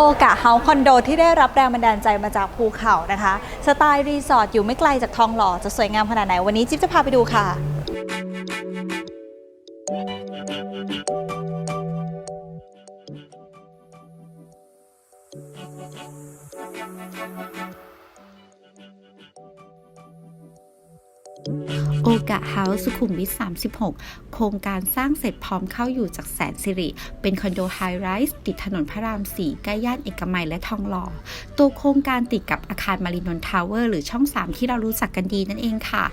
โอกะเฮาคอนโดที่ได้รับแรงบันดาลใจมาจากภูเขานะคะ สไตล์รีสอร์ทอยู่ไม่ไกลจากทองหล่อจะสวยงามขนาดไหน วันนี้จิ๊บจะพาไปดูค่ะ โอกะเฮาส์สุขุมวิท 36 โครงการสร้างเสร็จพร้อมเข้าอยู่จากแสนสิริ เป็นคอนโดไฮไรส์ติดถนนพระราม4ใกล้ย่านเอกมัยและทองหล่อ ตัวโครงการติดกับอาคารมารินนทาวเวอร์หรือช่อง 3 ที่เรารู้จักกันดีนั่นเองค่ะ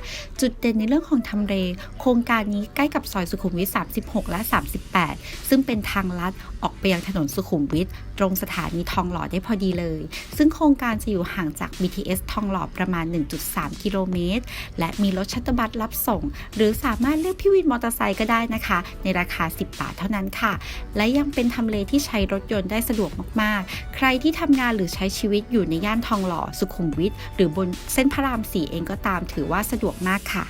จุดเด่นในเรื่องของทำเล โครงการนี้ใกล้กับซอยสุขุมวิท 36 และ 38 ซึ่งเป็นทางลัดออกไปยังถนนสุขุมวิทตรงสถานีทองหล่อได้พอดีเลย ซึ่งโครงการจะอยู่ห่างจาก BTS ทองหล่อประมาณ 1.3 กิโลเมตร และมีรถชัตเตอร์บัสรับส่ง หรือสามารถเรียกพี่วินมอเตอร์ไซค์ก็ได้นะคะ ในราคา 10 บาทเท่านั้นค่ะ และยังเป็นทำเลที่ใช้รถยนต์ได้สะดวกมากๆ ใครที่ทำงานหรือใช้ชีวิตอยู่ในย่านทองหล่อสุขุมวิทหรือบนเส้นพระราม4เองก็ตามถือว่าสะดวกมากค่ะ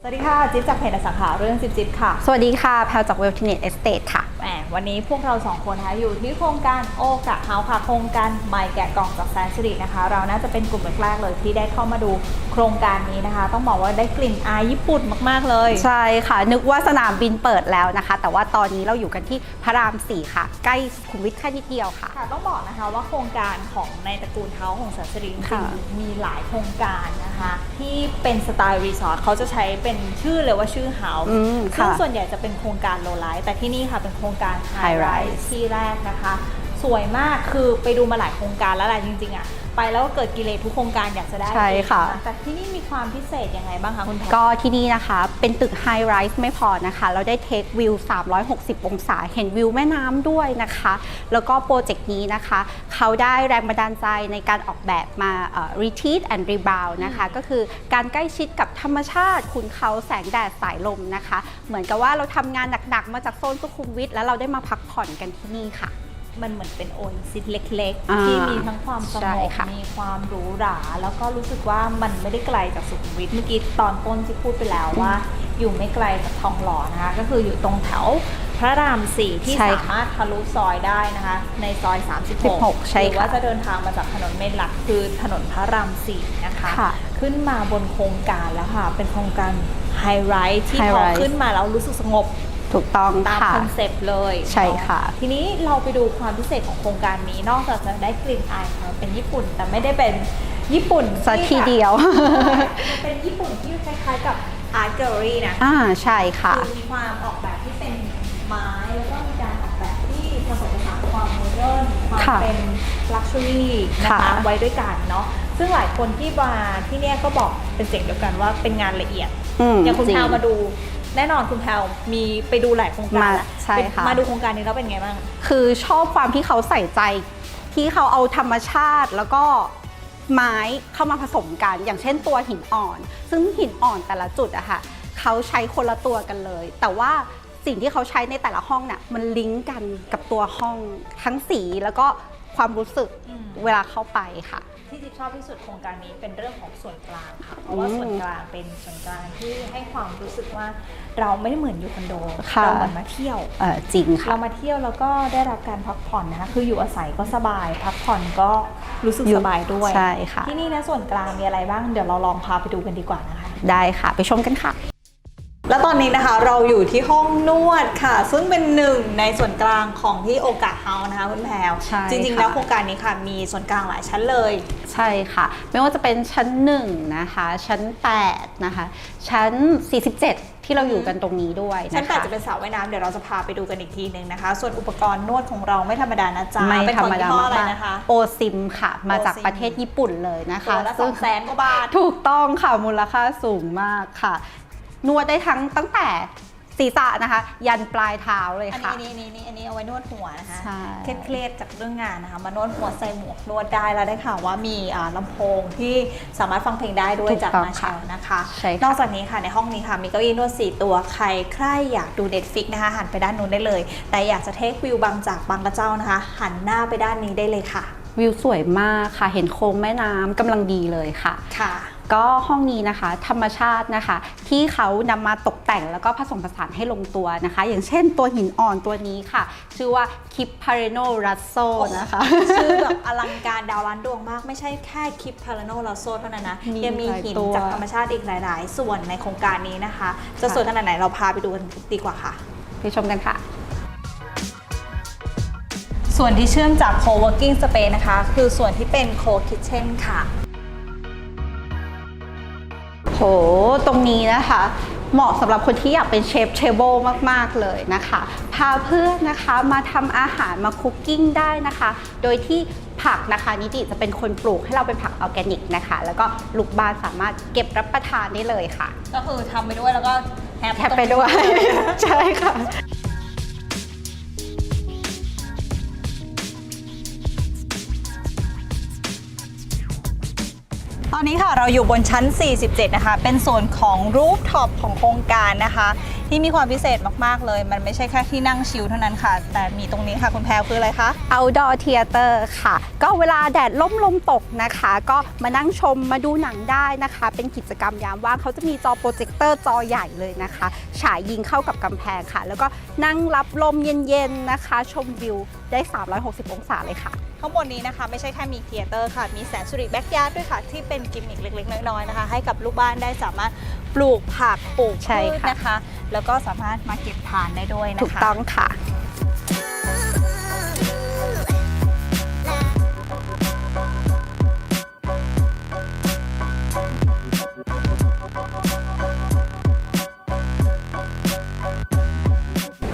สวัสดีค่ะ จิ๊บจากเพจอสังหาเรื่องจิ๊บจิ๊บค่ะ สวัสดีค่ะ แพลจากเวลทิเนตเอสเตทค่ะ แหมวันนี้พวกเราสองคนนะคะอยู่ที่โครงการโอกะเฮาส์ค่ะโครงการใหม่แกะกล่องจากแสนสิรินะคะ เราน่าจะเป็นกลุ่มแรกๆเลยที่ได้เข้ามาดูโครงการนี้นะคะ ต้องบอกว่าได้กลิ่นอายญี่ปุ่นมากๆเลย ใช่ค่ะ นึกว่าสนามบินเปิดแล้วนะคะ แต่ว่าตอนนี้เราอยู่กันที่พระราม4ค่ะ ใกล้สุขุมวิทแค่นิดเดียวค่ะ ค่ะต้องบอกนะคะว่าโครงการของในตระกูลเฮาส์ของแสนสิริจริค่ะงๆมีหลายโครงการนะคะ ที่เป็นสไตล์รีสอร์ทเขาจะใช้เป็นชื่อเลยว่าชื่อเฮาส์อืมซึ่งค่ะ ส่วนใหญ่จะเป็นโครงการโลไลท์แต่ที่นี่ค่ะเป็นโครงการไฮ High ไร Rise ที่แรกนะคะ สวยมากคือไปดูมาหลายโครงการแล้วแหละจริงๆอะ ไปแล้วก็เกิดกิเลสทุกโครงการอยากจะได้ใช่ค่ะนแต่ที่นี่มีความพิเศษยังไงบ้างคะคุณแพรก็ที่นี่นะคะ เป็นตึกไฮไรส์ไม่พอนะคะ เราได้เทควิว 360 องศา เห็นวิวแม่น้ำด้วยนะคะ แล้วก็โปรเจกต์นี้นะคะ เขาได้แรงบันดาลใจในการออกแบบมาเอ่อ retreat and rebound นะคะ ก็คือการใกล้ชิดกับธรรมชาติ คุณเขาแสงแดดสายลมนะคะ เหมือนกับว่าเราทำงานหนักๆ มาจากโซนสุขุมวิทแล้วเราได้มาพักผ่อนกันที่นี่ค่ะ มันเหมือนเป็นโอเอซิสเล็กอ่าๆที่มีทั้งความสใช่งบค่ะมีความหรูหรา แล้วก็รู้สึกว่ามันไม่ได้ไกลจากสุขุมวิทเมื่อกี้ตอนต้นที่พูดไปแล้วว่า อยู่ไม่ไกลจากทองหล่อนะคะ ก็คืออยู่ตรงแถวพระรามสี่ที่ใช่สาค่ะมารถทะลุซอยได้นะคะ ในซอย 36 16ใช่หรือว่าค่ะจะเดินทางมาจากถนนเมนหลัก คือถนนพระรามสี่นะคะค่ะขึ้นมาบนโครงการแล้วค่ะ เป็นโครงการไฮไรท์ที่ High พอ Rise ขึ้นมาแล้วรู้สึกสงบ ถูกต้องตามค่ะ คอนเซปต์เลยใช่ค่ะ เนอทีนี้เราไปดูความพิเศษของโครงการนี้นอกจากจะได้กลิ่นอายของเป็นญี่ปุ่น แต่ไม่ได้เป็นญี่ปุ่นสักทีเดียวมันเป็นญี่ปุ่นที่คล้ายๆกับอาร์ตแกลเลอรี่นะ อ่าใช่ค่ะ คือมีความออกแบบที่เป็นไม้แล้วก็มีการออกแบบที่ผสมผสานความโมเดิร์นความค่ะเป็นลักชัวรี่นะคะค่ะไว้ด้วยกันเนาะซึ่งหลายคนที่มาที่เนี่ยก็บอกเป็นเสียงเดียวกันว่าเป็นงานละเอียดมอย่างคุณจริแพลวมาดู แน่นอนคุณแพลวมีไปดูหลายโครงการมาแล้วใช่เป็นค่ะ มาดูโครงการนี้แล้วเป็นไงบ้าง คือชอบความที่เขาใส่ใจ ที่เขาเอาธรรมชาติแล้วก็ไม้เข้ามาผสมกัน อย่างเช่นตัวหินอ่อน ซึ่งหินอ่อนแต่ละจุดอะค่ะเขาใช้คนละตัวกันเลย แต่ว่าสิ่งที่เขาใช้ในแต่ละห้องน่ะมันลิงก์กันกับตัวห้องทั้งสีแล้วก็ความรู้สึกอืมเวลาเข้าไปค่ะ ที่จิ๊บชอบที่สุดโครงการนี้เป็นเรื่องของส่วนกลางค่ะ เพราะว่าอืมส่วนกลางเป็นส่วนกลางที่ให้ความรู้สึกว่าเราไม่ได้เหมือนอยู่คอนโดค่ะเราเหมือนมาเที่ยวเออจริงค่ะเรามาเที่ยวแล้วก็ได้รับการพักผ่อนนะคะคืออยู่อาศัยก็สบาย พักผ่อนก็รู้สึกอยู่สบายด้วยใช่ค่ะที่นี่นะส่วนกลางมีอะไรบ้างเดี๋ยวเราลองพาไปดูกันดีกว่านะคะ ได้ค่ะ ไปชมกันค่ะ แล้วตอนนี้นะคะเราอยู่ที่ห้องนวดค่ะ ซึ่งเป็นหนึ่งในส่วนกลางของที่โอกาเฮาส์นะคะคุณแพรวใช่จริงๆ ค่ะ แล้วโครงการนี้ค่ะมีส่วนกลางหลายชั้นเลย ใช่ค่ะ ไม่ว่าจะเป็นชั้น1นะคะ ชั้น8นะคะ ชั้น 47 ที่เราอยู่กันตรงนี้ด้วยนะคะ ชั้นแปดจะเป็นสระว่ายน้ำเดี๋ยวเราจะพาไปดูกันอีกทีหนึ่งนะคะ ส่วนอุปกรณ์นวดของเราไม่ธรรมดานะจ๊ะไม่เป็นธรของรมยี่ดาห้ออะไรมากนะคะๆโอซิมค่ะ มาจาก OSIM ประเทศญี่ปุ่นเลยนะคะตัวละสซึ่องแสนกว่าบาท ถูกต้องค่ะ มูลค่าสูงมากค่ะ นวดได้ทั้งตั้งแต่ศีรษะนะคะ ยันปลายเท้าเลยอันค่ะนี้อันนี้อันนี้อันนี้เอาไว้นวดหัวนะคะใช่ เครียดๆจากเรื่องงานนะคะมานวดหัวใส่หมวกนวดได้แล้วได้ข่าวว่ามีอ่าลำโพงที่สามารถฟังเพลงได้ด้วยถูกจากต้องมาเชค่ะลนะคะ ใช่ค่ะ นอกจากนี้ค่ะในห้องนี้ค่ะมีเก้าอี้นวด 4 ตัวใครใครอยากดู Netflix นะคะ หันไปด้านนู้นได้เลย แต่อยากจะเทควิวบางจากบางกระเจ้านะคะ หันหน้าไปด้านนี้ได้เลยค่ะวิวสวยมากค่ะ เห็นโค้งแม่น้ำกำลังดีเลยค่ะ ค่ะ ก็ห้องนี้นะคะ ธรรมชาตินะคะ ที่เขานำมาตกแต่งแล้วก็ผสมผสานให้ลงตัวนะคะ อย่างเช่นตัวหินอ่อนตัวนี้ค่ะ ชื่อว่าคิปพาเรโนรัสโซนะคะ ชื่อแบบอลังการดาวล้านดวงมาก ไม่ใช่แค่คลิปพาราโนลาโซเท่านั้นนะมียังมีหลายหินตัวจากธรรมชาติอีกหลาย ๆ ส่วนในโครงการนี้นะคะ จะสวยขนาดไหนเราพาไปดูกันดีกว่าค่ะไปชมกันค่ะส่วนที่เชื่อมจาก co-working space นะคะ คือส่วนที่เป็น co-kitchen ค่ะโห ตรงนี้นะคะ เหมาะสำหรับคนที่อยากเป็นเชฟเทเบิลมาก ๆ เลยนะคะ พาเพื่อนนะคะมาทำอาหารมาคุกกิ้งได้นะคะ โดยที่ผักนะคะนิติจะเป็นคนปลูกให้เราเป็นผักออร์แกนิกนะคะ แล้วก็ลูกบ้านสามารถเก็บรับประทานได้เลยค่ะ ก็คือทำไปด้วยแล้วก็แฮปแทบไปด้วย ใช่ค่ะ ตอนนี้ค่ะเราอยู่บนชั้น 47 นะคะ เป็นส่วนของรูฟท็อปของโครงการนะคะ ที่มีความพิเศษมากๆเลย มันไม่ใช่แค่ที่นั่งชิลเท่านั้นค่ะ แต่มีตรงนี้ค่ะคุณแพรวคืออะไรคะ outdoor theater ค่ะ ก็เวลาแดดล่มลมตกนะคะ ก็มานั่งชมมาดูหนังได้นะคะ เป็นกิจกรรมยามว่างเขาจะมีจอโปรเจคเตอร์จอใหญ่เลยนะคะ ฉายยิงเข้ากับกำแพงค่ะ แล้วก็นั่งรับลมเย็นๆนะคะ ชมวิวได้ 360 องศาเลยค่ะข้างบนนี้นะคะไม่ใช่แค่มีเทเตอร์ค่ะ มีแสนสุริแบ็กยาร์ดด้วยค่ะ ที่เป็นกิมมิคเล็กๆ น้อยๆนะคะ ให้กับลูกบ้านได้สามารถ ปลูกผักปลูกใช่พืชค่ะ นะคะ แล้วก็สามารถมาเก็บทานได้ด้วยนะคะ ถูกต้องค่ะ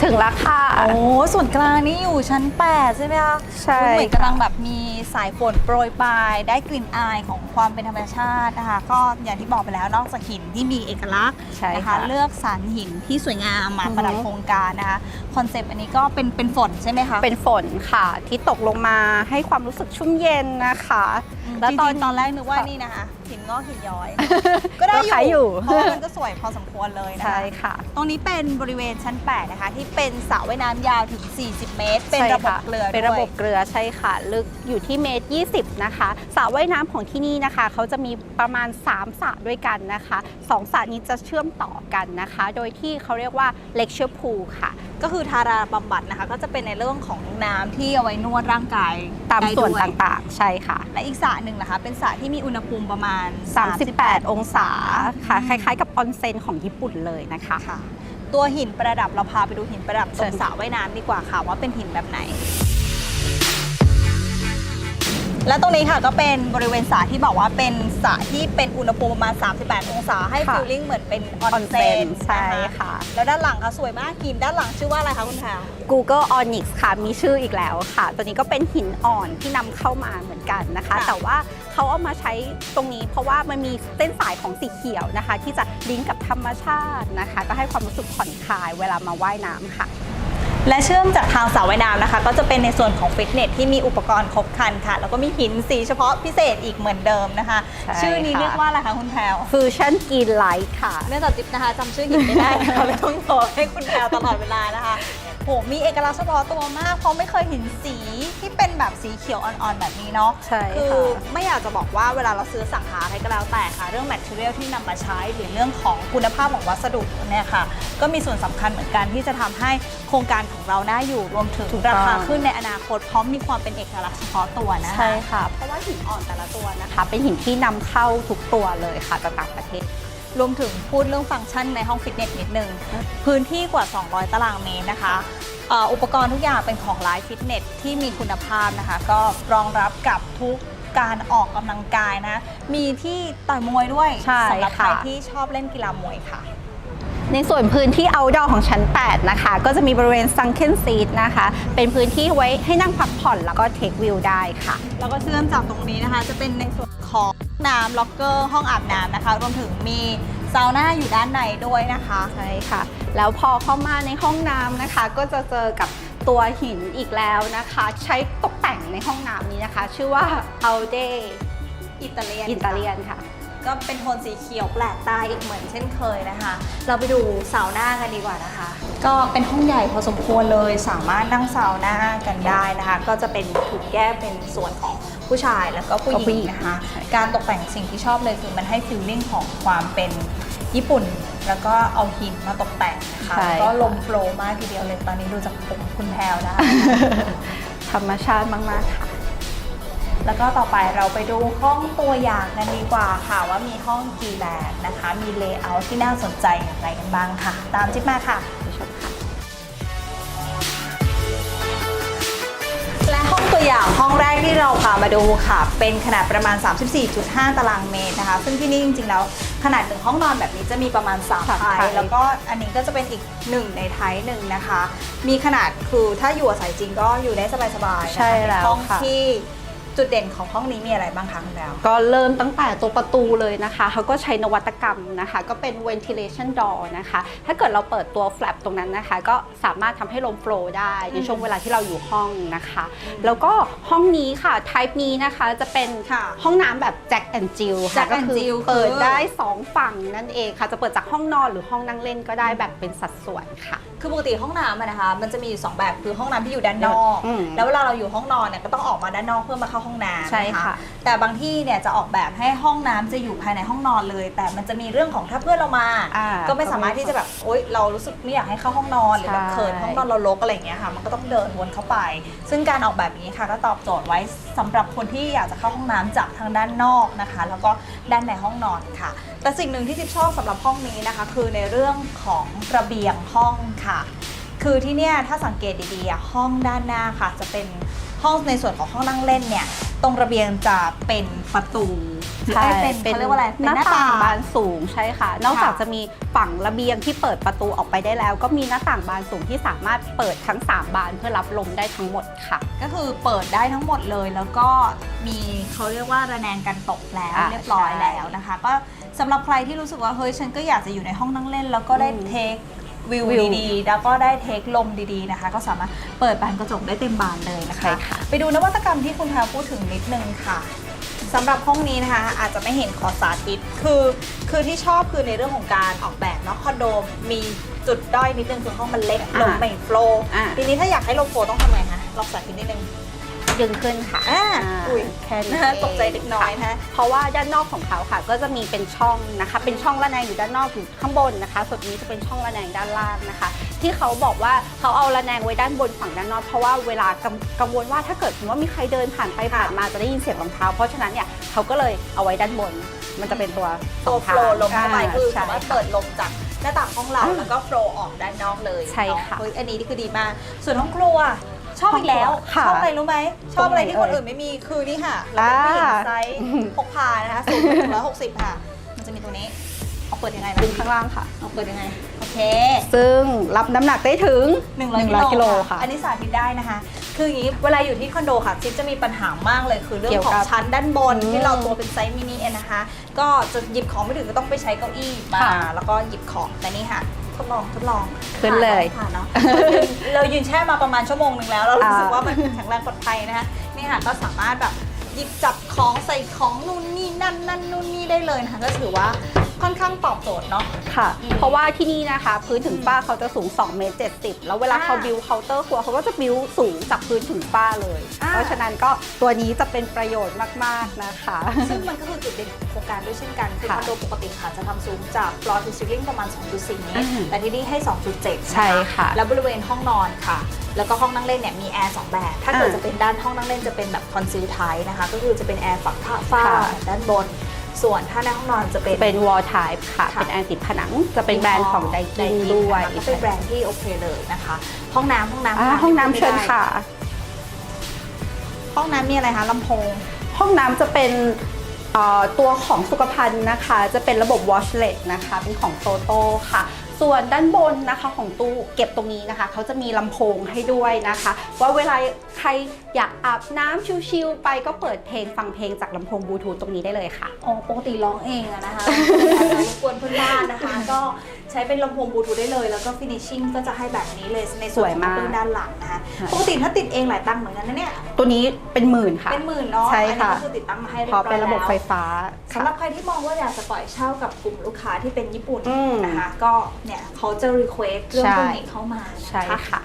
ถึงแล้วค่ะ โอ้ส่วนกลางนี่อยู่ชั้น 8 ใช่ไหมคะใช่คุณเหมือนกำลังแบบมี สายฝนโปรยปลายได้กลิ่นอายของความเป็นธรรมชาตินะคะก็อย่างที่บอกไปแล้วนอกจากหินที่มีเอกลักษณ์ใช่นะคะค่ะเลือกสรรหินที่สวยงามมาอือฮึ ประดับโครงการนะคะคอนเซปต์อันนี้ก็เป็นเป็นฝนใช่ไหมคะเป็นฝนค่ะที่ตกลงมาให้ความรู้สึกชุ่มเย็นนะคะแล้แล้ววตตออนนตอนแรกนึกว่าค่ะนี่นะคะหินงอกหินย้อย ก็ได้ก็ขายอยู่ เพราะว่ามันก็สวยพอสมควรเลยนะคะ ใช่ค่ะ ตรงนี้เป็นบริเวณชั้น 8 นะคะ ที่เป็นสระว่ายน้ำยาวถึง 40 เมตร เป็นใช่ระบบค่เกลือเป็นระบบด้วยเกลือใช่ค่ะ ลึกอยู่ที่เมตร 20 นะคะสระว่ายน้ำของที่นี่นะคะ เขาจะมีประมาณ 3สระด้วยกันนะคะสองสระนี้จะเชื่อมต่อกันนะคะ โดยที่เขาเรียกว่า lecture pool ค่ะ ก็คือทาราบำบัดนะคะ ก็จะเป็นในเรื่องของน้ำที่เอาไว้นวดร่างกายตามได้ส่วนด้วยต่างๆ ใช่ค่ะ และอีกสระหนึ่งนะคะ เป็นสระที่มีอุณหภูมิประมาณ 38 องศาค่ะอืคมล้ายๆ กับออนเซ็นของญี่ปุ่นเลยนะคะค่ะ ตัวหินประดับเราพาไปดูหินประดับตเชิรงญสระว่ายน้ำดีกว่าค่ะ ว่าเป็นหินแบบไหน และตรงนี้ค่ะก็เป็นบริเวณสระที่บอกว่าเป็นสระที่เป็นอุณหภูมิประมาณ 38 องศาให้ค่ะฟีลลิ่งเหมือนเป็นออออนนเซเซ็นนใช่นะคะค่ะ แล้วด้านหลังค่ะสวยมากหินด้านหลังชื่อว่าอะไรคะคุณแพรว Google Onyx ค่ะ มีชื่ออีกแล้วค่ะ ตัวนี้ก็เป็นหินอ่อนที่นำเข้ามาเหมือนกันนะคะ ค่ะ แต่ว่าเขาเอามาใช้ตรงนี้เพราะว่ามันมีเส้นสายของสีเขียวนะคะ ที่จะลิงก์กับธรรมชาตินะคะ ก็ให้ความรู้สึกผ่อนคลายเวลามาว่ายน้ำค่ะ และเชื่อมจากทางสระว่ายน้ำนะคะ ก็จะเป็นในส่วนของฟิตเนสที่มีอุปกรณ์ครบครันค่ะ แล้วก็มีหินสีเฉพาะพิเศษอีกเหมือนเดิมนะคะ ใช่ชื่อนี้ค่ะ เรียกว่าอะไรคะคุณแพรว Fusion Green Light ค่ะ เนื่องจากจิ๊บนะคะจำชื่อหินไม่ได้นะคะ เลยต้องบอกให้คุณแพรวตลอดเวลานะคะ โหมีเอกลักษณ์เฉพาะตัวมาก เพราะไม่เคยเห็นสีที่เป็นแบบสีเขียวอ่อนๆ แบบนี้เนาะใช่คืค่ะอไม่อยากจะบอกว่าเวลาเราซื้อสังหาอะไรก็แล้วแต่ค่ะ เรื่องแมทเทียลที่นำมาใช้หรือเรื่องของคุณภาพของวัสดุเนี่ยค่ะ ก็มีส่วนสำคัญเหมือนกันที่จะทำให้โครงการของเราได้อยู่รวมถึงถูกต้อง ราคาขึ้นในอนาคตพร้อมมีความเป็นเอกลักษณ์เฉพาะตัวนะคะ ใช่ค่ะ เพราะว่าหินอ่อนแต่ละตัวนะคะ เป็นหินที่นำเข้าทุกตัวเลยค่ะจากต่างประเทศ รวมถึงพูดเรื่องฟังก์ชันในห้องฟิตเนสนิดนึง พื้นที่กว่า 200 ตารางเมตรนะคะเอ่ออุปกรณ์ทุกอย่างเป็นของไลฟ์ฟิตเนสที่มีคุณภาพนะคะ ก็รองรับกับทุกการออกกำลังกายนะ มีที่ต่อยมวยด้วยใช่สำหรับใครค่ะที่ชอบเล่นกีฬามวยค่ะในส่วนพื้นที่ outdoor ของชั้น 8 นะคะ ก็จะมีบริเวณ sunken seat นะคะ เป็นพื้นที่ไว้ให้นั่งพักผ่อนแล้วก็ take view ได้ค่ะ แล้วก็เชื่อมจากตรงนี้นะคะ จะเป็นในส่วน ของน้ำล็อกเกอร์ห้องอาบน้ำนะคะ รวมถึงมีซาวน่าอยู่ด้านในด้วยนะคะใช่ค่ะ แล้วพอเข้ามาในห้องน้ำนะคะ ก็จะเจอกับตัวหินอีกแล้วนะคะ ใช้ตกแต่งในห้องน้ำนี้นะคะ ชื่อว่า Aude อิตาเลียนอิตาเลียนค่ะ ก็เป็นโทนสีเขียวแปลกตาอีกเหมือนเช่นเคยนะคะ เราไปดูสาวหน้ากันดีกว่านะคะ ก็เป็นห้องใหญ่พอสมควรเลยสามารถนั่งสาวหน้ากันได้นะคะ ก็จะเป็นถูกแยกเป็นส่วนของผู้ชายแล้วก็ผู้ก็ผู้หหญิญิงงนะคะใช่การตกแต่งสิ่งที่ชอบเลยคือมันให้ฟิลลิ่งของความเป็นญี่ปุ่นแล้วก็เอาหินมาตกแต่งนะคะใช่แล้วก็ลมโฟลว์มากทีเดียวเลยตอนนี้ดูจากผมคุณแพลวนะคะธรรมชาติมาก ๆ ค่ะ แล้วก็ต่อไปเราไปดูห้องตัวอย่างกันดีกว่าค่ะ ว่ามีห้องกี่แบบนะคะ มีเลเยอร์ที่น่าสนใจอย่างไรกันบ้างค่ะ ตามจิ๊บมาค่ะไปชมค่ะและห้องตัวอย่างห้องแรกที่เราพามาดูค่ะ เป็นขนาดประมาณ 34.5 ตารางเมตรนะคะ ซึ่งที่นี่จริงๆแล้วขนาดหนึ่งห้องนอนแบบนี้จะมีประมาณ3สามไทไทยยแล้วก็อันนี้ก็จะเป็นอีกหนึ่งในไทยหนึ่งนะคะ มีขนาดคือถ้าอยู่อาศัยจริงก็อยู่ได้สบายๆนะคะใช่แล้วห้องค่ะที่ จุดเด่นของห้องนี้มีอะไรบ้างคะคุณแพรวก็เริ่มตั้งแต่ตัวประตูเลยนะคะเขาก็ใช้นวัตกรรมนะคะ ก็เป็น ventilation door นะคะ ถ้าเกิดเราเปิดตัว flap ตรงนั้นนะคะ ก็สามารถทำให้ลม flow ได้ในช่วงเวลาที่เราอยู่ห้องนะคะ แล้วก็ห้องนี้ค่ะ type นี้นะคะจะเป็นค่ะห้องน้ำแบบ Jack and Jill ค่ะ Jack ก็ and คือ Jill เปิดคือได้ 2 ฝั่งนั่นเองค่ะ จะเปิดจากห้องนอนหรือห้องนั่งเล่นก็ได้แบบเป็นสัดส่วนค่ะ คือปกติห้องน้ำอะนะคะ มันจะมีอยู่สองแบบคือห้องน้ำที่อยู่ด้านนอกอืมแล้วเวลาเราอยู่ห้องนอนเนี่ยก็ต้องออกมาด้านนอกเพื่อมาเข้าห้องน้ำใช่นค่ะ แต่บางที่เนี่ยจะออกแบบให้ห้องน้ำจะอยู่ภายในห้องนอนเลย แต่มันจะมีเรื่องของถ้าเพื่อนเรามา อ่าก็ไม่สามารถที่จะแบบโอ๊ยเรารู้สึกไม่อยากให้เข้าห้องนอนหรือแบบใช่เขินห้องนอนเรารกอะไรอย่างเงี้ยค่ะ มันก็ต้องเดินวนเข้าไป ซึ่งการออกแบบนี้ค่ะก็ตอบโจทย์ไว้สำหรับคนที่อยากจะเข้าห้องน้ำจากทางด้านนอกนะคะ แล้วก็ด้านในห้องนอนค่ะ แต่สิ่งหนึ่งที่ทิพชอบสำหรับห้องนี้นะคะ คือในเรื่องของระเบียงห้องค่ะ คือที่เนี่ยถ้าสังเกตดีๆอะห้องด้านหน้าค่ะ จะเป็น ห้องในส่วนของห้องนั่งเล่นเนี่ย ตรงระเบียงจะเป็นประตูใช่เอ้ยเป็นเขาเรียกว่าอะไรหน้าต่างบานงสูงใช่ค่ะ นอกจากค่ะจะมีฝั่งระเบียงที่เปิดประตูออกไปได้แล้ว ก็มีหน้าต่างบานสูงที่สามารถเปิดทั้ง 3 บานเพื่อรับลมได้ทั้งหมดค่ะ ก็คือเปิดได้ทั้งหมดเลย แล้วก็มีเขาเรียกว่าระแนงกันตกแล้วอ่าเรียบร้อยใช่แล้วนะคะ ก็สำหรับใครที่รู้สึกว่าเฮ้ยฉันก็อยากจะอยู่ในห้องนั่งเล่น แล้วก็ได้อืมเทค วิววิว ดีๆ แล้วก็ได้เทคลมดีๆนะคะ ก็สามารถเปิดบานกระจกได้เต็มบานเลยนะคะ ใช่ค่ะ ไปดูนวัตกรรมที่คุณแพรพูดถึงนิดนึงค่ะสำหรับห้องนี้นะคะ อาจจะไม่เห็นขอสาธิตคือคือที่ชอบคือในเรื่องของการออกแบบเนาะคอนโดมีจุดด้อยนิดนึงคือห้องมันเล็กอ่าลมไม่โฟลว์อ่า ทีนี้ถ้าอยากให้ลมโฟลว์ต้องทำไงคะลองสาธิตนิดนึง ยึงขึ้นค่ะอ่าาอุ้ยแค่นี้นะคะเองตกใจเล็กน้อยนะคะเพราะว่าด้านนอกของเขาค่ะ ก็จะมีเป็นช่องนะคะ เป็นช่องระแนงอยู่ด้านนอกอยู่ข้างบนนะคะ ส่วนนี้จะเป็นช่องระแนงด้านล่างนะคะ ที่เขาบอกว่าเขาเอาระแนงไว้ด้านบนฝั่งด้านนอก เพราะว่าเวลากังกังวลว่าถ้าเกิดสมมติว่ามีใครเดินผ่านไปผ่านมาจะได้ยินเสียงรองเท้า เพราะฉะนั้นเนี่ยเขาก็เลยเอาไว้ด้านบน มันจะเป็นตัวสตัอวงโฟทางลว์ลมเข้าไปคือใช่สามารถเปิดลมจากหน้าต่างห้องเราอ่าแล้วก็โฟลว์ออกด้านนอกเลยใช่เนาค่ะเฮ้ยอันนี้นี่คือดีมากส่วนห้องครัว ชอบอีกแล้วค่ะชอบอะไรรู้ไหม ชอบอะไรที่ตรงไหนคนเอ่ยอื่นไม่มี คือนี่ค่ะ เราเป็นผู้หญิงอ่า ไซส์พกพานะคะสูงถึงร้อยหกสิบค่ะ มันจะมีตัวนี้ เอาเปิดยังไงดึงนะข้างล่างค่ะ เอาเปิดยังไง โอเค ซึ่งรับน้ำหนักได้ถึง 100 100กิโลค่ะ อันนี้สาธิตได้นะคะ คืออย่างนี้เวลาอยู่ที่คอนโดค่ะจิ๊บจะมีปัญหามากเลยคือเรื่องเกี่ยวขอกังบชั้นด้านบน อืมที่เราตัวเป็นไซส์มินิเองนะคะ ก็จะหยิบของไม่ถึงก็ต้องไปใช้เก้าอี้มาค่ะ แล้วก็หยิบของแต่นี่ค่ะท ดลองทดลองขึ้นเลยผ่านเนาะเรายืนแช่มาประมาณชั่วโมงหนึ่งแล้วเรารู้สึกอ่าว่ามันแข็งแรงปลอดภัยนะคะนี่ค่ะก็สามารถแบบหยิบจับของใส่ของนู่นนี่นั่นนั่นนู่นนี่ได้เลยนะคะก็ถือว่า ค่อนข้างตอบโจทย์เนาะ ค่ะ อืมเพราะว่าที่นี่นะคะ พื้นถึงฝ้าเขาจะสูง2เมตร70 แล้วเวลาอ่าเขาบิวเคาน์เตอร์ครัวเขาก็จะบิวสูงจากพื้นถึงฝ้าเลย อ่า เพราะฉะนั้นก็ตัวนี้จะเป็นประโยชน์มากๆนะคะ ซึ่งมันก็คือจุดเด่นของโครงการด้วยเช่นกันคือคค่ะอนโดปกติค่ะจะทำสูงจาก floor to ceiling ประมาณ 2.4 เมตรอืมแต่ที่นี่ให้ 2.7นะคะใช่ค่ะแล้วบริเวณห้องนอนค่ะ แล้วก็ห้องนั่งเล่นเนี่ยมีแอร์สองแบบ ถ้าเกิดอ่าจะเป็นด้านห้องนั่งเล่นจะเป็นแบบคอนซีลไทนะคะ ก็คือจะเป็นแอร์ฝักผ้าฝ้าค่ะ ด้านบน ส่วนถ้าในห้องนอนจะเป็น เป็น wall type ค่ะ ค่ะ เป็นแอนติดผนัง จะเป็นแบรนด์ของไดกิน Daikin ด้วยนะคะก็เป็นแบรนด์ที่โอเคเลยนะคะ ห้องน้ำห้องน้ำอ่าห้องน้ำเชิญค่ะ ห้องน้ำมีอะไรคะลำโพง ห้องน้ำจะเป็นเอ่อตัวของสุขภัณฑ์นะคะ จะเป็นระบบ washless นะคะ เป็นของโตโต้ค่ะ ส่วนด้านบนนะคะของตู้เก็บตรงนี้นะคะเขาจะมีลำโพงให้ด้วยนะคะ ว่าเวลาใครอยากอาบน้ำชิลๆไปก็เปิดเพลงฟังเพลงจากลำโพงบลูทูธตรงนี้ได้เลยค่ะ อ๋อปกติร้องเองอะนะคะรบกวนเพื่อนบ้านนะคะ ก็ ใช้เป็นลำโพงบลูทูธได้เลย แล้วก็ฟินิชชิ่งก็จะให้แบบนี้เลยในส่วนสวยของมากกระเบื้องด้านหลังนะคะค่ะปกติถ้าติดเองหลายตังค์เหมือนกันนะเนี่ย ตัวนี้เป็นหมื่นค่ะ เป็นหมื่นเนาะใช่อันนี้ค่ะก็คือติดตั้งมาให้เรียเพบร้ราะอยเป็นระบบแล้วไฟฟ้าสำหรับใครที่มองว่าอยากจะปล่อยเช่ากับกลุ่มลูกค้าที่เป็นญี่ปุ่นอืมนะคะ ก็เนี่ยเขาจะรีเควสเรื่องใช่พวกนี้เข้ามาใช่นะคะ ค่ะ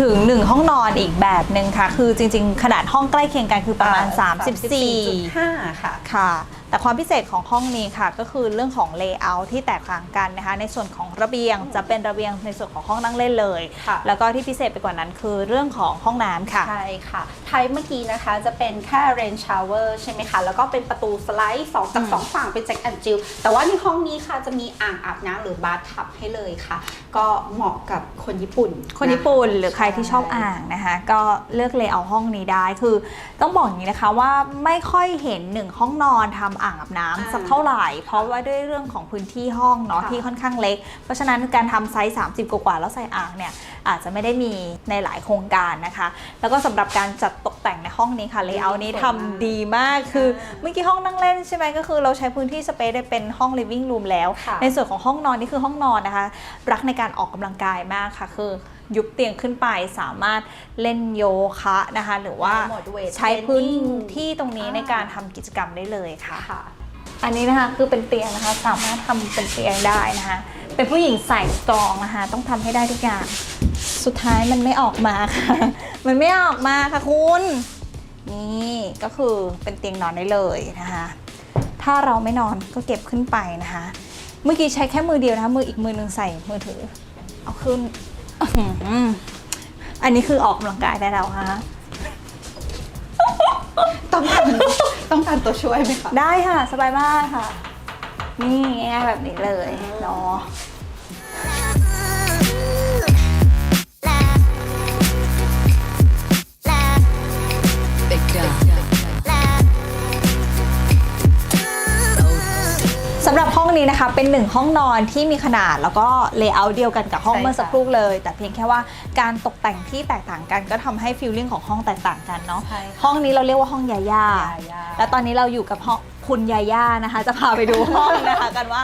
ถึงหนึ่งห้องนอนอีกแบบหนึ่งค่ะ คือจริง ๆ ขนาดห้องใกล้เคียงกันคือประมาณ34 34.5ค่ะค่ะ แต่ความพิเศษของห้องนี้ค่ะ ก็คือเรื่องของเลเยอร์ที่แตกต่างกันนะคะ ในส่วนของ ระเบียงจะเป็นระเบียงในส่วนของห้องนั่งเล่นเลย ค่ะแล้วก็ที่พิเศษไปกว่านั้นคือเรื่องของห้องน้ำค่ะ ใช่ค่ะไทยเมื่อกี้นะคะจะเป็นแค่ rain shower ใช่ไหมคะ แล้วก็เป็นประตูสไลด์สองจากอืม สองฝั่งเป็นแจ็คแอนจิลแต่ว่าในห้องนี้ค่ะจะมีอ่างอาบน้ำหรือบาร์ทับให้เลยค่ะ ก็เหมาะกับคนญี่ปุ่นคนญี่ปุ่นะหรือใครที่ชอบอ่างนะคะ ก็เลือกเลเยอร์ห้องนี้ได้คือ ต้องบอกอย่างนี้นะคะว่าไม่ค่อยเห็นหนึ่งห้องนอนทำอ่างอาบน้ำอ่าสักเท่าไหร่ เพราะว่าด้วยเรื่องของพื้นที่ห้องเนาะค่ะที่ค่อนข้างเล็กเพราะฉะนั้นการทำไซส์ 30 กว่าๆแล้วใส่อ่างเนี่ยอาจจะไม่ได้มีในหลายโครงการนะคะ แล้วก็สำหรับการจัดตกแต่งในห้องนี้ค่ะเลเยอร์นี้ทำดีมากคือเมื่อกี้ห้องนั่งเล่นใช่ไหมก็คือเราใช้พื้นที่สเปซได้เป็นห้อง living room แล้ว ค่ะ ในส่วนของห้องนอนนี่คือห้องนอนนะคะ รักในการออกกำลังกายมากค่ะ คือยุบเตียงขึ้นไปสามารถเล่นโยคะนะคะ หรือว่าหมดเวทใช้พื้น training ที่ตรงนี้อ่า ในการทำกิจกรรมได้เลยค่ะ ค่ะ อันนี้นะคะคือเป็นเตียงนะคะสามารถทำเป็นเตียงได้นะคะ เป็นผู้หญิงใส่สตรองนะคะต้องทำให้ได้ทุกอย่าง สุดท้ายมันไม่ออกมาค่ะ มันไม่ออกมาค่ะคุณ นี่ก็คือเป็นเตียงนอนได้เลยนะคะ ถ้าเราไม่นอนก็เก็บขึ้นไปนะคะ เมื่อกี้ใช้แค่มือเดียวนะคะ มืออีกมือหนึ่งใส่มือถือ เอาขึ้นอื้อหืออันนี้คือออกกำลังกายได้แล้วค่ะ ต้องการต้องการตัวช่วยไหมคะ ได้ค่ะ สบายมากค่ะ นี่ง่ายๆแบบนี้เลยเนาะสำหรับห้องนี้นะคะเป็นหนึ่งห้องนอนที่มีขนาดแล้วก็เลเยอร์เดียวกันกับห้องใช่ค่ะ เมื่อสักครู่เลย แต่เพียงแค่ว่าการตกแต่งที่แตกต่างกัน ก็ทำให้ฟีลลิ่งของห้องแตกต่างกันเนาะใช่ค่ะห้องนี้เราเรียกว่าห้องยาย่า ยาย่าแล้วตอนนี้เราอยู่กับห้อง คุณยาย่านะคะ จะพาไปดูห้องนะคะกันว่า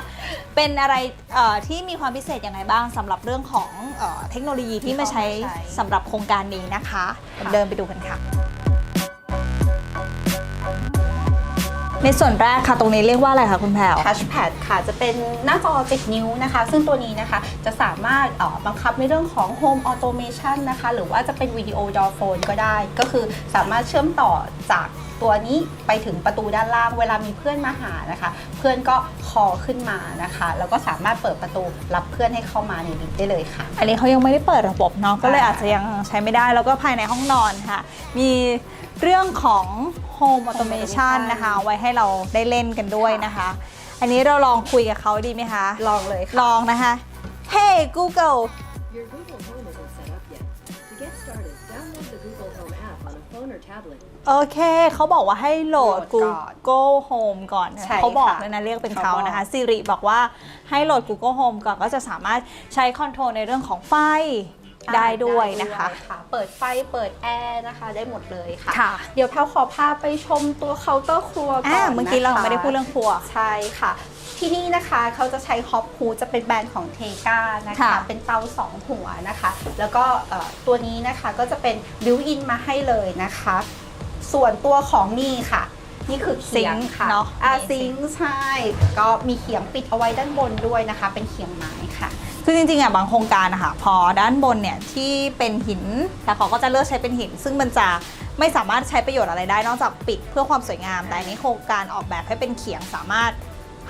เป็นอะไรเอ่อที่มีความพิเศษยังไงบ้างสำหรับเรื่องของเออเทคโนโลยีที่มาใช้ที่เขามาใช้สำหรับโครงการนี้นะคะค่ะเดินไปดูกันค่ะ ในส่วนแรกค่ะตรงนี้เรียกว่าอะไรคะคุณแพรว touchpad ค่ะ จะเป็นหน้าจอ 7 นิ้วนะคะ ซึ่งตัวนี้นะคะจะสามารถเอ่อบังคับในเรื่องของ home automation นะคะ หรือว่าจะเป็นวิดีโอ door phone ก็ได้ ก็คือสามารถเชื่อมต่อจากตัวนี้ไปถึงประตูด้านล่าง เวลามีเพื่อนมาหานะคะ เพื่อนก็คอขึ้นมานะคะ แล้วก็สามารถเปิดประตูรับเพื่อนให้เข้ามาในลิฟต์ได้เลยค่ะ อันนี้เขายังไม่ได้เปิดระบบเนาะก็เลยใช่อาจจะยังใช้ไม่ได้แล้วก็ภายในห้องนอนค่ะ มี เรื่องของ Home Automation นะคะเอาไว้ให้เราได้เล่นกันด้วยนะคะ อันนี้เราลองคุยกับเขาดีไหมคะ ลองเลยค่ะลองนะคะ Hey Google Your Google Home isn't set up yet. To get started, download the Google Home app on a phone or tablet. โอเค เขาบอกว่าให้โหลด โหลดก่อน Google Home ก่อนใช่เขาบอกค่ะเลยนะเรียกเป็นเขาเขาบอก นะคะสิริบอกว่าให้โหลด Google Home ก่อนก็จะสามารถใช้คอนโทรลในเรื่องของไฟ ได้ด้วยนะคะได้ด้วยเปิดไฟเปิดแอร์นะคะ ได้หมดเลยค่ะค่ะ เดี๋ยวแพลขอพาไปชมตัวเคาน์เตอร์ครัวก่อ่าอนเมื่อกี้เรานะคะไม่ได้พูดเรื่องครัวใช่ค่ะ ที่นี่นะคะเขาจะใช้ฮอปฮูจะเป็นแบรนด์ของเทกานะคะค่ะเป็นเตาสองหัวนะคะ แล้วก็เอ่อตัวนี้นะคะก็จะเป็นบิวอินมาให้เลยนะคะ ส่วนตัวของนี่ค่ะนี่คือเขียงซิงค์ค่ะเนอะอ่ามีซิซิงงค์ค์ใช่ ก็มีเขียงปิดเอาไว้ด้านบนด้วยนะคะ เป็นเขียงไม้ค่ะ คือจริงๆอะบางโครงการนะคะพอด้านบนเนี่ยที่เป็นหินแต่เขาก็จะเลือกใช้เป็นหิน ซึ่งมันจะไม่สามารถใช้ประโยชน์อะไรได้นอกจากปิดเพื่อความสวยงาม แต่อันนี้โครงการออกแบบให้เป็นเขียงสามารถ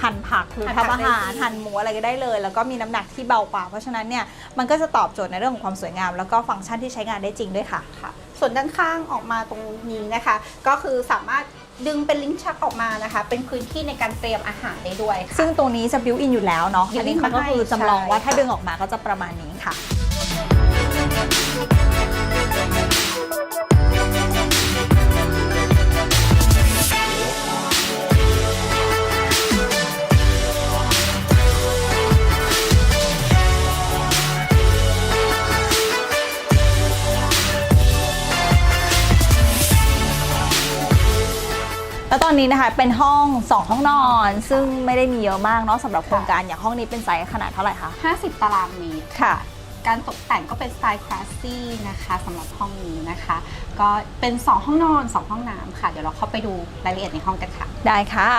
หั่นผักหรือทำอาหารหั่นหมูอะไรก็ได้เลย แล้วก็มีน้ำหนักที่เบากว่า เพราะฉะนั้นเนี่ยมันก็จะตอบโจทย์ในเรื่องของความสวยงาม แล้วก็ฟังก์ชันที่ใช้งานได้จริงด้วยค่ะค่ะส่วนด้านข้างออกมาตรงนี้นะคะ ก็คือสามารถ ดึงเป็นลิ้นชักออกมานะคะ เป็นพื้นที่ในการเตรียมอาหารได้ด้วยค่ะ ซึ่งตรงนี้จะบิวอินอยู่แล้วเนาะ built-in อันนี้เขาก็คือมาให้จำลองว่าใช่ถ้าค่ะดึงออกมาก็จะประมาณนี้ค่ะ นี้นะคะเป็นห้อง 2 ห้องนอน ซึ่งไม่ได้มีเยอะมากเนาะสำหรับโครงการอย่างห้องนี้เป็นไซส์ขนาดเท่าไหร่คะ50 ตารางเมตร ค่ะ การตกแต่งก็เป็นสไตล์คลาสซี่นะคะสำหรับห้องนี้นะคะ ก็เป็น 2 ห้องนอน 2 ห้องน้ำค่ะ เดี๋ยวเราเข้าไปดูรายละเอียดในห้องกันค่ะ ได้ค่ะ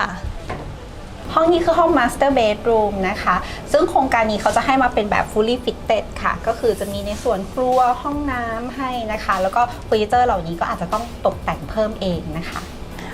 ห้องนี้คือห้อง Master Bedroom นะคะ ซึ่งโครงการนี้เขาจะให้มาเป็นแบบ fully fitted ค่ะ ก็คือจะมีในส่วนครัวห้องน้ำให้นะคะ แล้วก็เฟอร์นิเจอร์เหล่านี้ก็อาจจะต้องตกแต่งเพิ่มเองนะคะ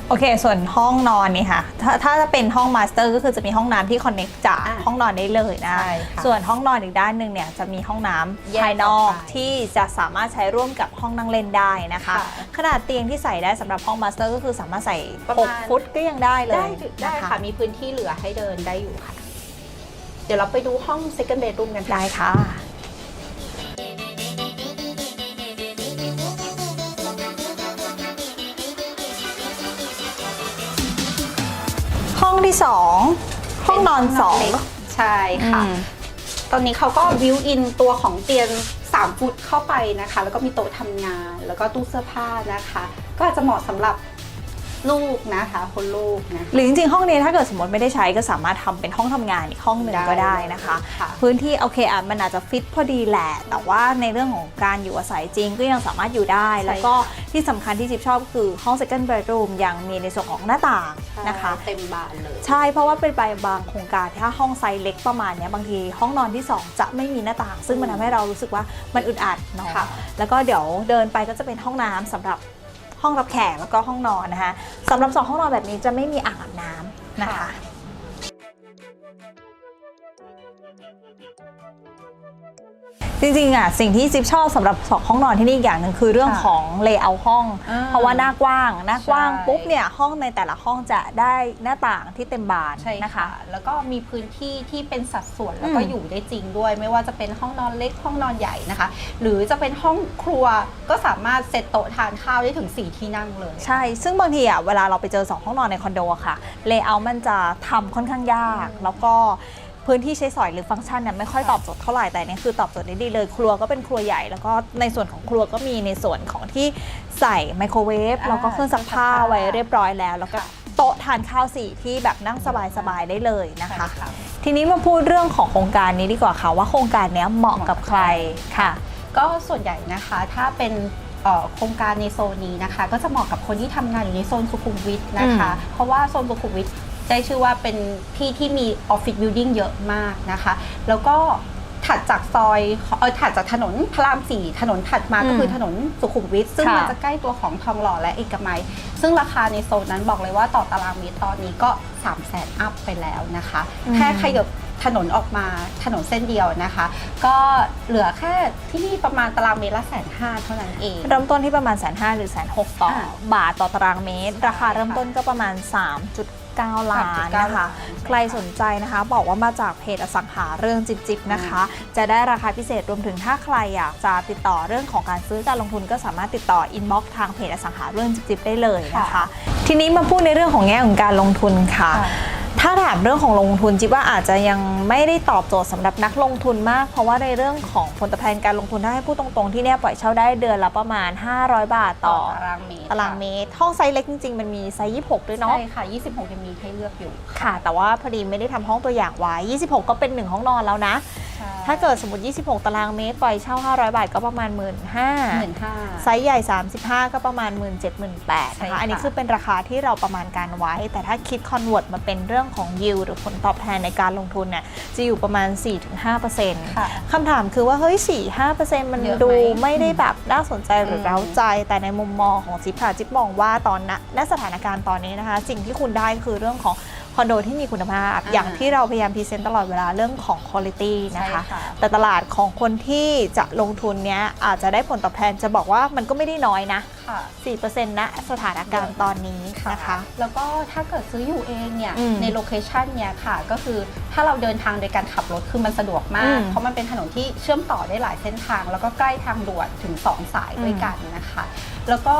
โอเค ส่วนห้องนอนนี่ค่ะ ถ้าถ้าจะเป็นห้องมาสเตอร์ก็คือจะมีห้องน้ำที่คอนเน็กจากอะห้องนอนได้เลยนะ ใช่ค่ะส่วนห้องนอนอีกด้านหนึ่งเนี่ยจะมีห้องน้ำแยกภายนอกออกไปที่จะสามารถใช้ร่วมกับห้องนั่งเล่นได้นะคะ ค่ะขนาดเตียงที่ใส่ได้สำหรับห้องมาสเตอร์ก็คือสามารถใส่ ประมาณ 6 ฟุตก็ยังได้เลยได้ได้นค่ะ มีพื้นที่เหลือให้เดินได้อยู่ค่ะ เดี๋ยวเราไปดูห้อง second bedroom กันค่ะ ได้ค่ะ ที่สองห้องนอนสองใช่ค่ะ ตอนนี้เขาก็วิวอินตัวของเตียง3ฟุตเข้าไปนะคะ แล้วก็มีโต๊ะทำงาน แล้วก็ตู้เสื้อผ้านะคะ ก็อาจจะเหมาะสำหรับ ลูกนะคะคนลูกนะคะหรือจริงๆห้องนี้ถ้าเกิดสมมติไม่ได้ใช้ก็สามารถทำเป็นห้องทำงานอีกห้องหนึ่งก็ได้นะคะค่ะพื้นที่โอเคอะมันอาจจะฟิตพอดีแหละ แต่ว่าในเรื่องของการอยู่อาศัยจริงก็ยังสามารถอยู่ได้ใช่แล้วก็ค่ะที่สำคัญที่จิ๊บชอบคือห้อง second bedroom ยังมีในส่วนของหน้าต่างนะคะเต็มบานเลย ใช่เพราะว่าเป็นใบบางโครงการถ้าห้องไซส์เล็กประมาณเนี้ยบางทีห้องนอนที่ 2 จะไม่มีหน้าต่าง ซึ่งมันทำให้เรารู้สึกว่ามันอึดอัดเนาะค่ะแล้วก็เดี๋ยวเดินไปก็จะเป็นห้องน้ำสำหรับ ห้องรับแขกแล้วก็ห้องนอนนะคะสำหรับสองห้องนอนแบบนี้จะไม่มีอ่างอาบน้ำนะคะ จริงๆอะสิ่งที่จิ๊บชอบสำหรับสองห้องนอนที่นี่อีกอย่างหนึ่งคือเรื่องค่ะของเลเยอร์ห้อง อ่าเพราะว่าหน้ากว้างหน้ากว้างใช่ ปุ๊บเนี่ยห้องในแต่ละห้องจะได้หน้าต่างที่เต็มบานใช่นะนะคะ คะ แล้วก็มีพื้นที่ที่เป็นสัดส่วนแล้วก็อืมอยู่ได้จริงด้วย ไม่ว่าจะเป็นห้องนอนเล็กห้องนอนใหญ่นะคะ หรือจะเป็นห้องครัวก็สามารถเซตโต๊ะทานข้าวได้ถึง 4 ที่นั่งเลย ใช่ ซึ่งบางทีอะเวลาเราไปเจอ2ห้องนอนในคอนโดอะค่ะเลเยอร์มันจะทำค่อนข้างยาก แล้วก็ พื้นที่ใช้สอยหรือฟังก์ชันเนี่ยไม่ค่อยตอบโจทย์เท่าไหร่แต่เนี่ยคือตอบโจทย์ได้ดีเลย ครัวก็เป็นครัวใหญ่ แล้วก็ในส่วนของครัวก็มีในส่วนของที่ใส่ไมโครเวฟอ่าแล้วก็เครื่องซักผ้าเครื่องซักผ้าไว้เรียบร้อยแล้ว แล้วก็ค่ะโต๊ะทานข้าวสี่ที่แบบนั่งสบายๆได้เลยนะคะใช่ค่ะทีนี้มาพูดเรื่องของโครงการนี้ดีกว่าค่ะว่าโครงการเนี้ยเหมาะกับใครค่ะ ก็ส่วนใหญ่นะคะถ้าเป็นเอ่อโครงการในโซนนี้นะคะ ก็จะเหมาะกับคนที่ทำงานอยู่ในโซนสุขุมวิทนะคะ เพราะว่าโซนสุขุมวิท ได้ชื่อว่าเป็นที่ที่มีออฟฟิศบิลดิ่งเยอะมากนะคะ แล้วก็ถัดจากซอยเออถัดจากถนนพระรามสี่ถนนถัดมาก็อืมคือถนนสุขุมวิทซึ่งค่ะมันจะใกล้ตัวของทองหล่อและเอกมัย ซึ่งราคาในโซนนั้นบอกเลยว่าต่อตารางเมตรตอนนี้ก็3 0 0แสนอัพไปแล้วนะคะอืมแค่ขยับถนนออกมาถนนเส้นเดียวนะคะ ก็เหลือแค่ที่นี่ประมาณตารางเมตรละแสนห้าเท่านั้นเองเริ่มต้นที่ประมาณแสนห้าหรือแสนหกต่ออ่าบาทต่อตารางเมตรใช่ราคาเริ่มต้นก็ประมาณ 3.9 ล้าน3.9นะคะล้านใครสนใจนะคะ บอกว่ามาจากเพจอสังหาเรื่องจิบจิบนะคะ จะได้ราคาพิเศษรวมถึงถ้าใครอยากจะติดต่อเรื่องของการซื้อการลงทุนก็สามารถติดต่ออินบ็อกทางเพจอสังหาเรื่องจิบจิบได้เลยนะคะค่ะทีนี้มาพูดในเรื่องของแง่ของการลงทุนค่ะค่ะ ถ้าถามเรื่องของลงทุนจิ๊บว่าอาจจะยังไม่ได้ตอบโจทย์สำหรับนักลงทุนมาก เพราะว่าในเรื่องของผลตอบแทนการลงทุนถ้าให้พูดตรงๆที่เนี่ยปล่อยเช่าได้เดือนละประมาณ 500 บาทต่ต่ออตารางเมตรตารางเมตรห้องไซส์เล็กจริงๆมันมีไซส์26 ด้วยเนาะใช่ค่ะ 26ยังมีให้เลือกอยู่ค่ะ แต่ว่าพอดีไม่ได้ทำห้องตัวอย่างไว้ 26 ก็เป็น 1 ห้องนอนแล้วนะใช่ ถ้าเกิดสมมติ 26 ตารางเมตรปล่อยเช่า 500 บาทก็ประมาณ 1 5ื่นหมื่นห้าไซส์ใหญ่ 35 ก็ประมาณ 1 7 0 0 0 1 8 0 0ใช่นะคะค่ะอันนี้คือเป็นราคาที่เราประมาณการไว้ แต่ถ้าคิดคอนเวิร์ตมาเป็นเรื่องของยิวหรือผลตอบแทนในการลงทุนเนี่ยจะอยู่ประมาณ 4-5%ค่ะคำถามคือว่า เฮ้ย 4-5%มันเยอะไหมดูไม่ได้แบบน่าสนใจหรือมเร้าใจ แต่ในมุมมองของจิ๊บค่ะจิ๊บมองว่าตอนณณสถานการณ์ตอนนี้นะคะ สิ่งที่คุณได้คือเรื่องของ คอนโดที่มีคุณภาพ อย่างที่เราพยายามพรีเซนต์ตลอดเวลาเรื่องของคุณภาพนะคะใช่ค่ะแต่ตลาดของคนที่จะลงทุนเนี้ยอาจจะได้ผลตอบแทนจะบอกว่ามันก็ไม่ได้น้อยนะค่ะ4%ณสถานการณ์ตอนนี้นะคะ แล้วก็ถ้าเกิดซื้ออยู่เองเนี่ยอืมในโลเคชันเนี่ยค่ะ ก็คือถ้าเราเดินทางโดยการขับรถคือมันสะดวกมาอืกมเพราะมันเป็นถนนที่เชื่อมต่อได้หลายเส้นทาง แล้วก็ใกล้ทางด่วนถึง 2 สายด้วยกันนะคะ แล้วก็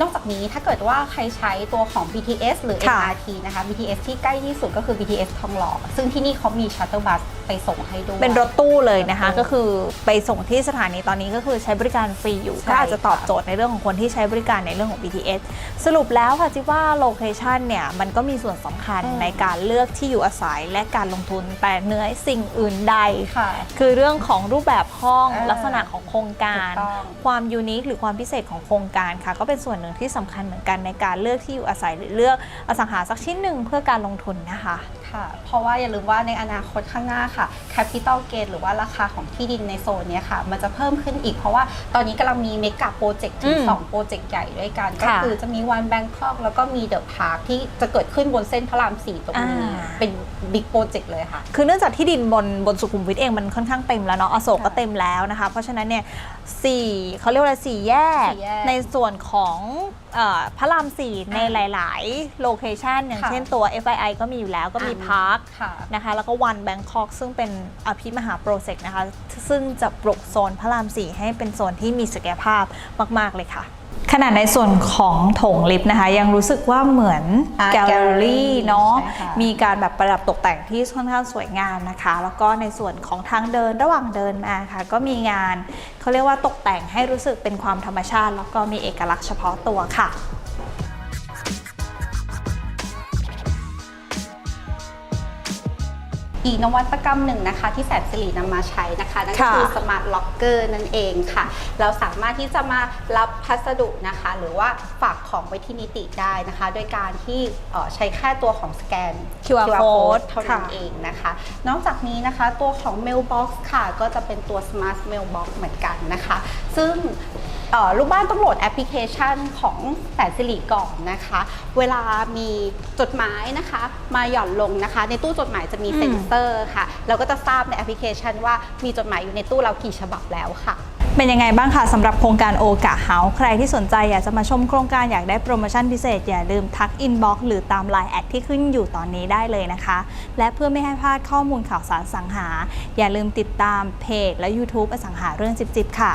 นอกจากนี้ถ้าเกิดว่าใครใช้ตัวของ BTS หรือ ค่ะ MRT นะคะ BTS ที่ใกล้ที่สุดก็คือ BTS ทองหล่อ ซึ่งที่นี่เขามีชัตเตอร์บัสไปส่งให้ด้วย เป็นรถตู้เลยนะคะ รถตู้ก็คือไปส่งที่สถานีตอนนี้ก็คือใช้บริการฟรีอยู่ใช่ก็อาจจะตอบค่ะโจทย์ในเรื่องของคนที่ใช้บริการในเรื่องของ BTS สรุปแล้วค่ะจิว่าโลเคชันเนี่ยมันก็มีส่วนสำคัญอืม ในการเลือกที่อยู่อาศัยและการลงทุนแต่เหนือสิ่งอื่นใด ค่ะ คือเรื่องของรูปแบบห้องเออลักษณะของโครงการ ถูกต้องความยูนิคหรือความพิเศษของโครงการค่ะ ก็เป็นส่วนหนึ่งที่สำคัญเหมือนกันในการเลือกที่อยู่อาศัยหรือเลือกอสังหาสักชิ้นหนึ่งเพื่อการลงทุนนะคะค่ะ เพราะว่าอย่าลืมว่าในอนาคตข้างหน้าค่ะ capital gain หรือว่าราคาของที่ดินในโซนเนี้ยค่ะ มันจะเพิ่มขึ้นอีกเพราะว่าตอนนี้กำลังมีเมกะโปรเจกต์ถึงอืม2โปรเจกต์ใหญ่ด้วยกัน ก็ค่ะคือจะมีวันแบงคอกแล้วก็มีเดอะพาร์คที่จะเกิดขึ้นบนเส้นพระราม4ตรงนี้อ่าเป็นบิ๊กโปรเจกต์เลยค่ะ คือเนื่องจากที่ดินบนบนสุขุมวิทเองมันค่อนข้างเต็มแล้วเนาะอโศกก็ค่ะเต็มแล้วนะคะ เพราะฉะนั้นเนี่ยสี่เขาเรียกว่าอะไรสี่แยกสี่แยกในส่วนของเอ่อพระรามสี่ในหลาย ๆ โลเคชันอย่างค่ะ เช่นตัว FII ก็มีอยู่แล้วก็มีอ่าพาร์ค ค่ะ นะคะแล้วก็วันแบงคอกซึ่งเป็นอภิมหาโปรเจกต์นะคะ ซึ่งจะปลุกโซนพระรามสี่ให้เป็นโซนที่มีศักยภาพมาก ๆ เลยค่ะ ขนาดในส่วนของโถงลิฟต์นะคะ ยังรู้สึกว่าเหมือนอ่าแกลเลอรี่ gallery เนาะใช่ค่ะมีการแบบประดับตกแต่งที่ค่อนข้างสวยงามนะคะ แล้วก็ในส่วนของทางเดินระหว่างเดินมาค่ะ ก็มีงานเขาเรียกว่าตกแต่งให้รู้สึกเป็นความธรรมชาติ แล้วก็มีเอกลักษณ์เฉพาะตัวค่ะ อีกนวัตกรรมหนึ่งนะคะ ที่แสนสิรินำมาใช้นะคะนั่นก็ค่ะคือสมาร์ทล็อกเกอร์นั่นเองค่ะ เราสามารถที่จะมารับพัสดุนะคะ หรือว่าฝากของไว้ที่นิติได้นะคะ โดยการที่เอ่อใช้แค่ตัวของสแกน QR code เท่านั้นค่ะ เองนะคะ นอกจากนี้นะคะตัวของ Mailbox ค่ะ ก็จะเป็นตัว Smart Mailbox เหมือนกันนะคะ ซึ่งเอ่อลูกบ้านต้องโหลดแอปพลิเคชันของแสนสิริก่อนนะคะ เวลามีจดหมายนะคะ มาหย่อนลงนะคะ ในตู้จดหมายจะมีอืม เซ็นเซอร์ค่ะ เราก็จะทราบในแอปพลิเคชันว่ามีจดหมายอยู่ในตู้เรากี่ฉบับแล้วค่ะ เป็นยังไงบ้างคะสำหรับโครงการโอกะเฮาใครที่สนใจอยากจะมาชมโครงการอยากได้โปรโมชั่นพิเศษ อย่าลืมทักอินบ็อกซ์หรือตามไลน์แอดที่ขึ้นอยู่ตอนนี้ได้เลยนะคะ และเพื่อไม่ให้พลาดข้อมูลข่าวสารสังหา อย่าลืมติดตามเพจและ YouTube อสังหาเรื่องจิบๆค่ะ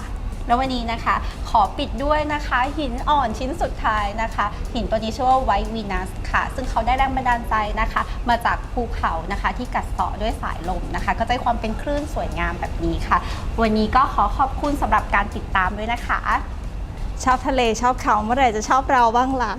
แล้ววันนี้นะคะ ขอปิดด้วยนะคะ หินอ่อนชิ้นสุดท้ายนะคะ หินตัวนี้ชื่อว่าไวท์วีนัสค่ะ ซึ่งเขาได้แรงบันดาลใจนะคะ มาจากภูเขานะคะ ที่กัดเซาะด้วยสายลมนะคะ ก็จะความเป็นคลื่นสวยงามแบบนี้ค่ะ วันนี้ก็ขอขอบคุณสำหรับการติดตามด้วยนะคะ ชอบทะเลชอบเขาเมื่อไหร่จะชอบเราบ้างล่ะ